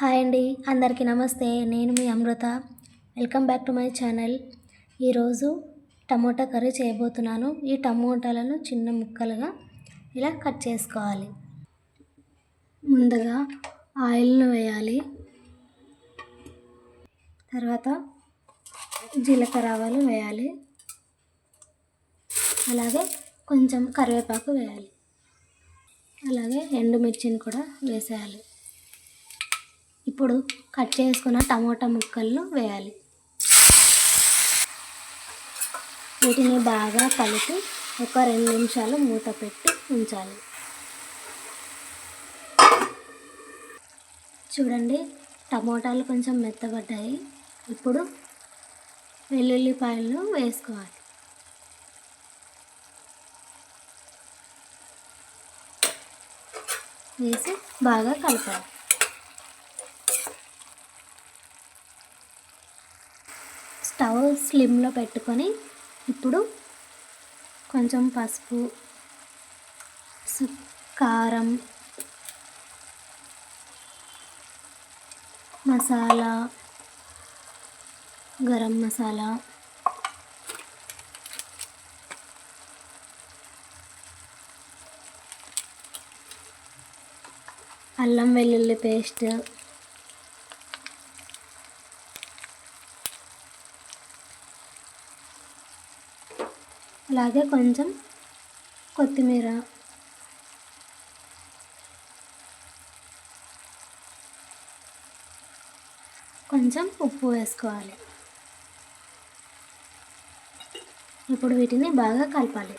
Hi అండి అందరికీ నమస్తే. నేను మీ Amrutha. Welcome back to my channel. ఈరోజు టమోటా కర్రీ చేయబోతున్నాను. ఈ టమోటాలను చిన్న ముక్కలుగా ఇలా కట్ చేసుకోవాలి. ముందుగా ఆయిల్ను వేయాలి. తర్వాత జీలకర్ర ఆవాలు వేయాలి. అలాగే కొంచెం కరివేపాకు వేయాలి. అలాగే ఎండుమిర్చిని కూడా వేసేయాలి. ఇప్పుడు కట్ చేసుకున్న టమోటా ముక్కలను వేయాలి. వీటిని బాగా కలిపి ఒక రెండు నిమిషాలు మూత పెట్టి ఉంచాలి. చూడండి టమోటాలు కొంచెం మెత్తబడ్డాయి. ఇప్పుడు వెల్లుల్లిపాయలను వేసుకోవాలి. వేసి బాగా కలపాలి. స్టవ్ స్లిమ్లో పెట్టుకొని ఇప్పుడు కొంచెం పసుపు కారం మసాలా గరం మసాలా అల్లం వెల్లుల్లి పేస్ట్ అలాగే కొంచెం కొత్తిమీర. కొంచెం ఉప్పు వేసుకోవాలి. ఇప్పుడు వీటిని బాగా కలపాలి.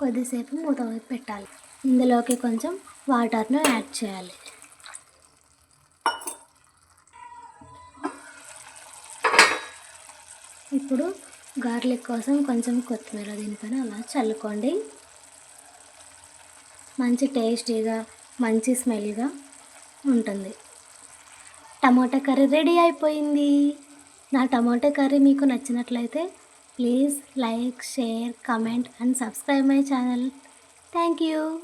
కొద్దిసేపు మూత పెట్టాలి. ఇందులోకి కొంచెం వాటర్ను యాడ్ చేయాలి. ఇప్పుడు గార్లిక్ కోసం కొంచెం కొత్తిమీర దీనిపైన అలా చల్లుకోండి. మంచి టేస్టీగా మంచి స్మెల్గా ఉంటుంది. టమాటా కర్రీ రెడీ అయిపోయింది. నా టమాటా కర్రీ మీకు నచ్చినట్లయితే Please like, share, comment and subscribe my channel. Thank you.